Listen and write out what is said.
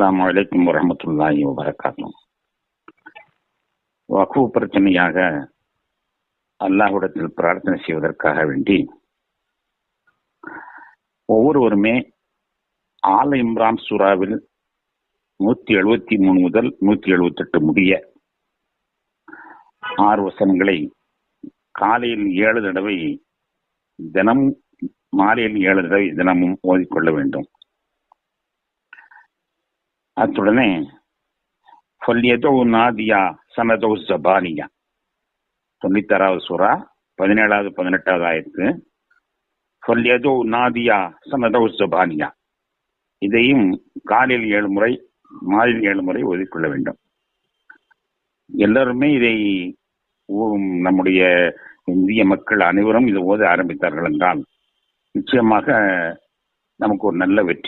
அஸ்லாம் அலைக்கும் வரமத்துல்லாஹி வபரகாத்தும் வக்ஃபு பிரச்சனையாக அல்லாஹுடத்தில் பிரார்த்தனை செய்வதற்காக வேண்டி ஒவ்வொருவருமே ஆல இம்ரான் சூறாவில் நூத்தி எழுபத்தி மூணு முதல் நூத்தி எழுபத்தி எட்டு முடிய ஆறு வசனங்களை காலையில் ஏழு தடவை தினமும் மாலையில் ஏழு தடவை தினமும் ஓதிக்கொள்ள வேண்டும். அத்துடனே ஃபல்யதோ நாதியா சனதோ ஜபானியா. தொண்ணூத்தாறாவது சூறா பதினேழாவது பதினெட்டாவது ஆயிரத்து ஃபல்யதோ நாதியா சனதோ ஜபானியா. இதையும் காலையில் ஏழு முறை மாலையில் ஏழு முறை ஒதுக்கொள்ள வேண்டும். எல்லாருமே இதை நம்முடைய இந்திய மக்கள் அனைவரும் இதை ஓத ஆரம்பித்தார்கள் என்றால் நிச்சயமாக நமக்கு ஒரு நல்ல வெற்றி.